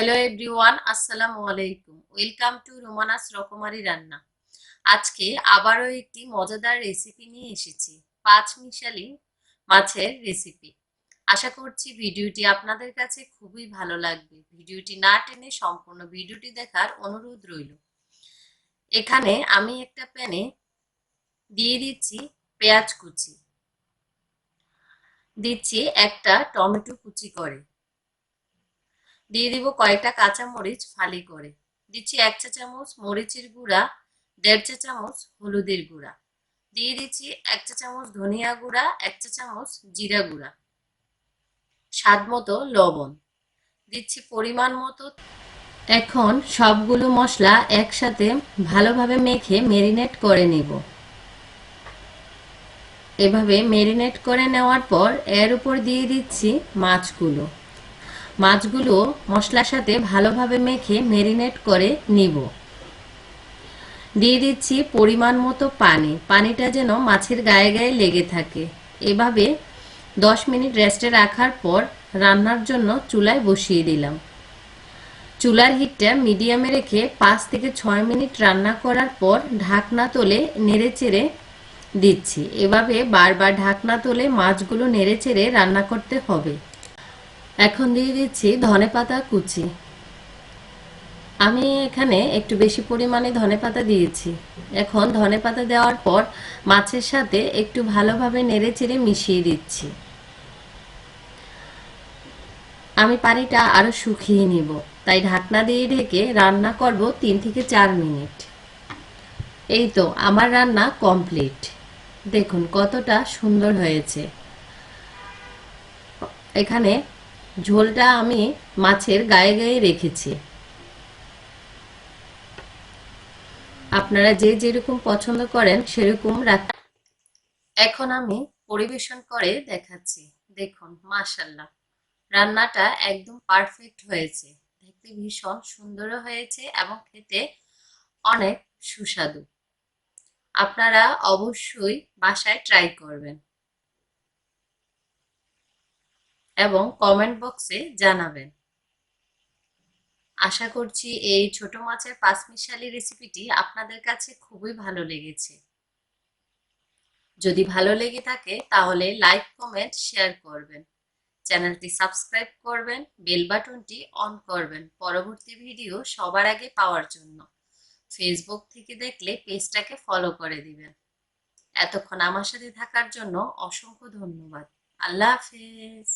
Hello everyone আসসালামু আলাইকুম। Welcome to রোমানাস রকমারি রান্না। আজকে আবারও একটি মজাদার রেসিপি নিয়ে এসেছি, পাঁচ মিশালি মাছের রেসিপি আশা করছি ভিডিওটি আপনাদের কাছে খুবই ভালো লাগবে। ভিডিওটি না টেনে সম্পূর্ণ ভিডিওটি দেখার অনুরোধ রইল। এখানে আমি একটা প্যানে দিয়ে দিচ্ছি পেঁয়াজ কুচি। দিচ্ছি একটা টমেটো কুচি করে। দিয়ে দিব কয়েকটা কাঁচা মরিচ ফালি করে। দিচ্ছি এক চা চামচ মরিচের গুঁড়া, দেড় চা চামচ হলুদের গুঁড়া। দিয়ে দিচ্ছি এক চা চামচ ধনিয়া গুঁড়া, এক চা চামচ জিরা গুঁড়া। স্বাদ মতো লবণ। দিচ্ছি পরিমাণ মতো। এখন সবগুলো মশলা একসাথে ভালোভাবে মেখে মেরিনেট করে নেব। এভাবে মেরিনেট করে নেওয়ার পর এর উপর দিয়ে দিচ্ছি মাছগুলো। মাছগুলো মশলার সাথে ভালোভাবে মেখে মেরিনেট করে নিব। দিয়ে দিচ্ছি পরিমাণ মতো পানি। পানিটা যেন মাছের গায়ে গায়ে লেগে থাকে। এভাবে দশ মিনিট রেস্টে রাখার পর রান্নার জন্য চুলায় বসিয়ে দিলাম। চুলার হিটটা মিডিয়ামে রেখে পাঁচ থেকে ছয় মিনিট রান্না করার পর ঢাকনা তোলে নেড়ে চেড়ে দিচ্ছি। এভাবে বারবার ঢাকনা তোলে মাছগুলো নেড়ে চেড়ে রান্না করতে হবে। এখন দিয়ে দিচ্ছি ধনে পাতা কুচি। আমি এখানে একটু বেশি পরিমাণে ধনে পাতা দিয়েছি। এখন ধনে পাতা দেওয়ার পর মাছের সাথে একটু ভালোভাবে নেড়ে চেড়ে মিশিয়ে দিচ্ছি। আমি পানিটা আরও শুকিয়ে নিব, তাই ঢাকনা দিয়ে ঢেকে রান্না করব তিন থেকে চার মিনিট। এই তো আমার রান্না কমপ্লিট। দেখুন কতটা সুন্দর হয়েছে। এখানে ঝোলটা আমি মাছের গায়ে গায়ে রেখেছি। আপনারা যে যেরকম পছন্দ করেন সেরকম রাখ এখন আমি পরিবেশন করে দেখাচ্ছি। দেখুন মাশাল্লাহ রান্নাটা একদম পারফেক্ট হয়েছে। দেখতে ভীষণ সুন্দরও হয়েছে এবং খেতে অনেক সুস্বাদু। আপনারা অবশ্যই বাসায় ট্রাই করবেন। এবং কমেন্ট বক্সে জানাবেন। আশা করছি এই ছোট মাছের পাঁচমিশালি রেসিপিটি আপনাদের কাছে খুবই ভালো লেগেছে। যদি ভালো লেগে থাকে তাহলে লাইক, কমেন্ট, শেয়ার করবেন। চ্যানেলটি সাবস্ক্রাইব করবেন, বেল বাটনটি অন করবেন পরবর্তী ভিডিও সবার আগে পাওয়ার জন্য। ফেসবুক থেকে দেখলে পেজটাকে ফলো করে দিবেন। এতক্ষণ আমার সাথে থাকার জন্য অসংখ্য ধন্যবাদ। আল্লাহ হাফেজ।